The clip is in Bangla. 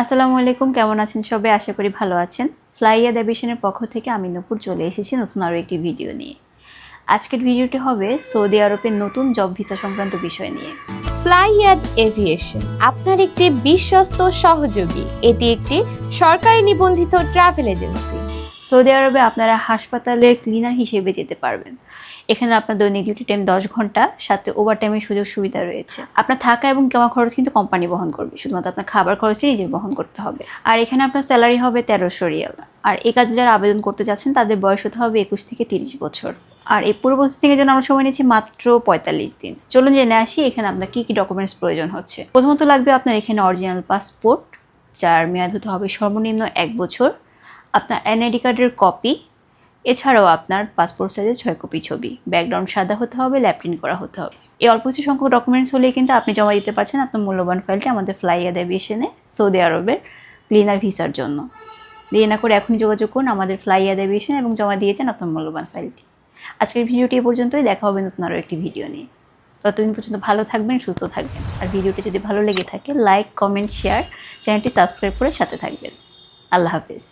আসসালামু আলাইকুম, কেমন আছেন সবাই? আশা করি ভালো আছেন। ফ্লাইয়া দেবিশনের পক্ষ থেকে আমি নূপুর চলে এসেছি নতুন আরও একটি ভিডিও নিয়ে। আজকের ভিডিওটি হবে সৌদি আরবের নতুন জব ভিসা সংক্রান্ত বিষয় নিয়ে। ফ্লাইয়াদ এভিয়েশন আপনার একটি বিশ্বস্ত সহযোগী। এটি একটি সরকারি নিবন্ধিত ট্রাভেল এজেন্সি। সৌদি আরবে আপনারা হাসপাতালের ক্লিনার হিসেবে যেতে পারবেন। এখানে আপনার দৈনিক ডিউটি টাইম দশ ঘণ্টা, সাথে ওভার টাইমের সুযোগ সুবিধা রয়েছে। আপনার থাকা এবং কেমন খরচ কিন্তু কোম্পানি বহন করবে, শুধুমাত্র আপনার খাবার খরচই নিজে বহন করতে হবে। আর এখানে আপনার স্যালারি হবে তেরোশো রিয়াল। আর এ কাজে যারা আবেদন করতে যাচ্ছেন, তাদের বয়স হতে হবে একুশ থেকে তিরিশ বছর। আর এই পুরো প্রসেসিংয়ের জন্য আমরা সময় নিয়েছি মাত্র পঁয়তাল্লিশ দিন। চলুন জেনে আসি এখানে আপনার কী কী ডকুমেন্টস প্রয়োজন হচ্ছে। প্রথমত লাগবে আপনার এখানে অরিজিনাল পাসপোর্ট যার মেয়াদ হতে হবে সর্বনিম্ন এক বছর। আপনার এনআইডি কার্ডের কপি এছাড়াও আপনার পাসপোর্ট সাইজের ছয় কপি ছবি। ব্যাকগ্রাউন্ড সাদা হতে হবে ল্যাপটিন করা হতে হবে। এই অল্প কিছু সংখ্যক ডকুমেন্টস হলেই কিন্তু আপনি জমা দিতে পারছেন আপনার মূল্যবান ফাইলটি আমাদের ফ্লাইয়া দেবিয়েশনে সৌদি আরবের ক্লিনার ভিসার জন্য। দেরি না করে এখনই যোগাযোগ করুন আমাদের ফ্লাইয়া দেবিয়েশন এবং জমা দিয়েছেন আপনার মূল্যবান ফাইলটি আজকের ভিডিওটি এ পর্যন্তই, দেখা হবে নতুন আরও একটি ভিডিও নিয়ে। ততদিন পর্যন্ত ভালো থাকবেন, সুস্থ থাকবেন। আর ভিডিওটি যদি ভালো লেগে থাকে লাইক কমেন্ট শেয়ার চ্যানেলটি সাবস্ক্রাইব করে সাথে থাকবেন। আল্লাহ হাফিজ।